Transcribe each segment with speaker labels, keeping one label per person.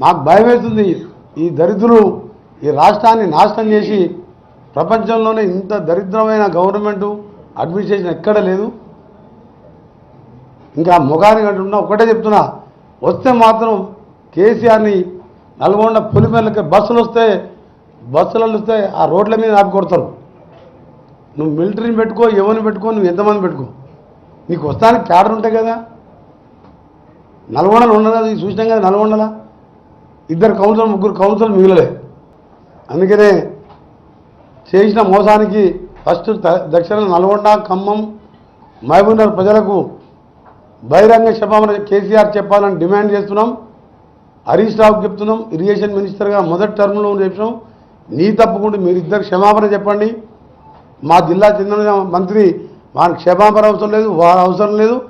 Speaker 1: మాకు భయం ఈ దరిద్రులు ఈ రాష్ట్రాన్ని నాశనం చేసి ప్రపంచంలోనే ఇంత దరిద్రమైన గవర్నమెంట్ అడ్మినిస్ట్రేషన్ ఎక్కడ లేదు. ఇంకా ముఖానికి అంటున్నా ఒకటే చెప్తున్నా వస్తే మాత్రం కేసీఆర్ని నల్గొండ పులిమెల్లకి బస్సులు వస్తే బస్సులలో వస్తే ఆ రోడ్ల మీద ఆపి కొడతారు. నువ్వు మిలిటరీని పెట్టుకో ఎవరిని పెట్టుకో నువ్వు ఎంతమంది పెట్టుకో. నీకు వస్తానికి క్యాడర్ ఉంటాయి కదా. నల్గొండలు ఉండదు చూసినాం కదా నల్గొండల? ఇద్దరు కౌన్సిల్ ముగ్గురు కౌన్సిల్ మిగిలలే. అందుకనే చేసిన మోసానికి ఫస్ట్ ద- దక్షిణ నల్గొండ ఖమ్మం మహబూబ్నగర్ ప్రజలకు బహిరంగ క్షమాపణ కేసీఆర్ చెప్పాలని డిమాండ్ చేస్తున్నాం. హరీష్ రావుకి చెప్తున్నాం. ఇరిగేషన్ మినిస్టర్గా మొదటి టర్మ్లో చెప్పినాం. నీ తప్పకుండా మీరిద్దరు క్షమాపణ చెప్పండి. మా జిల్లా చెందిన మంత్రి వారికి క్షమాపణ అవసరం లేదు వారు అవసరం లేదు.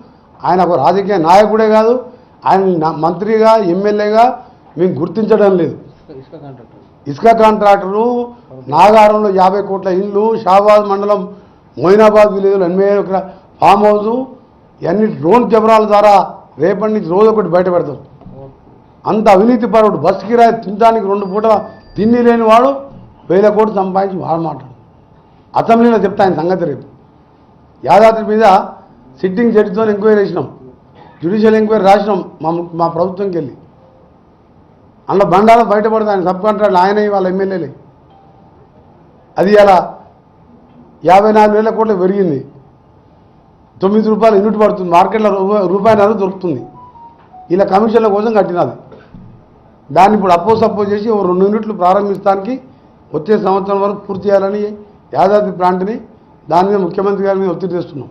Speaker 1: ఆయన ఒక రాజకీయ నాయకుడే కాదు. ఆయన మంత్రిగా ఎమ్మెల్యేగా మేము గుర్తించడం లేదు.
Speaker 2: ఇసుక కాంట్రాక్టర్.
Speaker 1: నాగారంలో యాభై కోట్ల ఇల్లు షాబాద్ మండలం మొయినాబాద్ విలేజ్లో ఎనభై ఎకర ఫామ్ హౌస్ ఇవన్నీ డ్రోన్ కెమెరాల ద్వారా రేపటి నుంచి రోజు ఒకటి బయట పెడతారు. అంత అవినీతి పరుడు బస్ కిరాయి తినడానికి రెండు పూటల తిండి లేని వాడు వేల కోట్లు సంపాదించి వాడు మాట్లాడు. అసెంబ్లీలో చెప్తా ఆయన సంగతి రేపు. యాదాద్రి మీద సిట్టింగ్ జడ్జితో ఎంక్వైరీ చేసినాం. జ్యుడిషియల్ ఎంక్వైరీ రాసినాం మా ము- మా ప్రభుత్వంకి వెళ్ళి అందులో బండాలు బయటపడదు ఆయన సబ్ కాంట్రాక్ట్ ఆయన వాళ్ళ ఎమ్మెల్యేలే. అది అలా యాభై నాలుగు వేల కోట్లు పెరిగింది. తొమ్మిది రూపాయలు యూనిట్ పడుతుంది. మార్కెట్లో రూపాయి రూపాయిన్నర దొరుకుతుంది. ఇలా కమిషన్ల కోసం కట్టినది దాన్ని ఇప్పుడు అప్పో సప్పో చేసి ఓ రెండు యూనిట్లు ప్రారంభించడానికి వచ్చే సంవత్సరం వరకు పూర్తి చేయాలని యాదాద్రి ప్లాంట్ని దాని మీద ముఖ్యమంత్రి గారి మీద ఒత్తిడి చేస్తున్నాం.